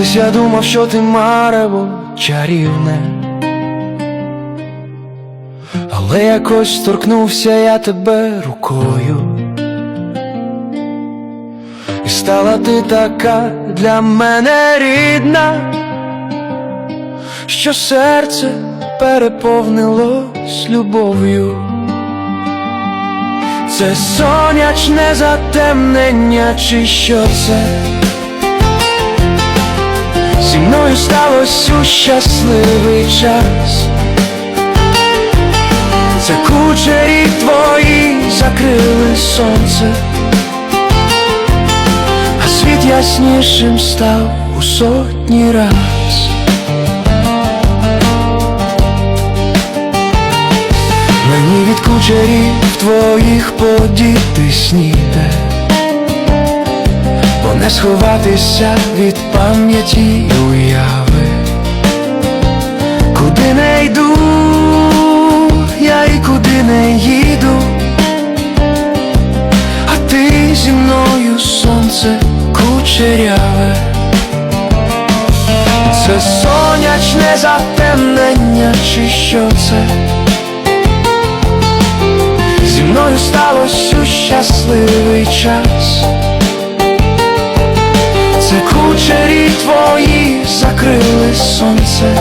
Колись я думав, що ти марево чарівне, але якось торкнувся я тебе рукою, і стала ти така для мене рідна, що серце переповнилось любов'ю. Це сонячне затемнення, чи що це? Мною сталося у щасливий час. Це кучері твої закрили сонце, а світ яснішим став у сотні раз. Мені від кучерів твоїх подіти сніде сховатися від пам'яті й уяви, куди не йду, я і куди не їду, а ти зі мною сонце кучеряве, це сонячне затемнення, чи що це? Зі мною сталося щасливий час. Кучері твої закрили сонце,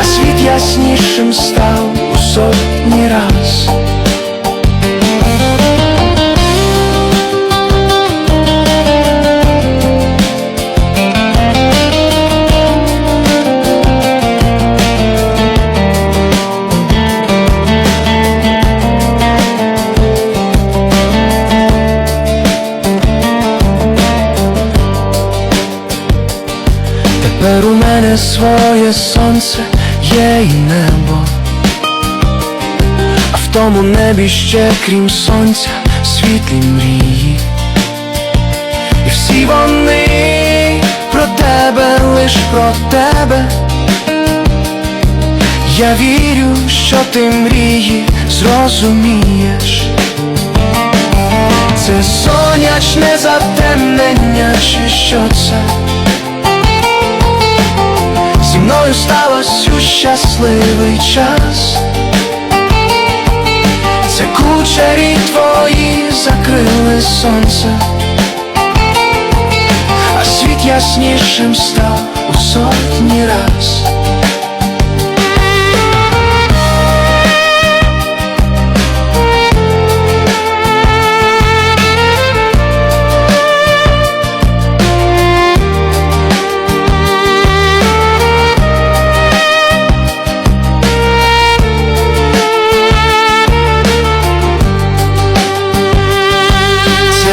а світ яснішим став у сотні раз. Тепер у мене своє сонце є і небо, а в тому небі ще крім сонця світлі мрії, і всі вони про тебе, лиш про тебе. Я вірю, що ти мрії зрозумієш. Це сонячне затемнення, чи що це? Сталося у щасливий час. Це кучері твої закрили сонце, а світ яснішим став у сотні раз.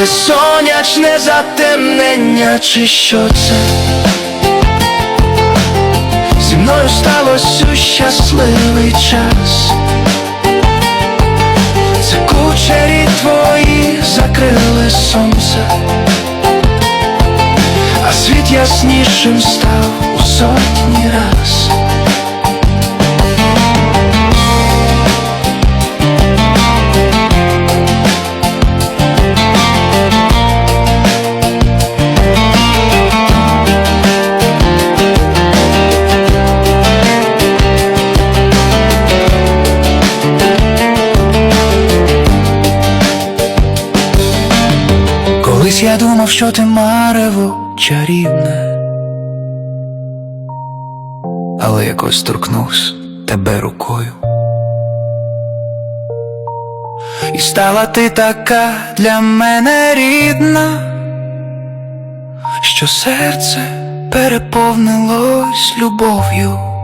Сонячне затемнення, чи що це? Зі мною сталося у щасливий час. Це кучері твої закрили сонце, а світ яснішим став Колись я думав, що ти марево чарівне, але якось торкнувся тебе рукою. І стала ти така для мене рідна, що серце переповнилось любов'ю.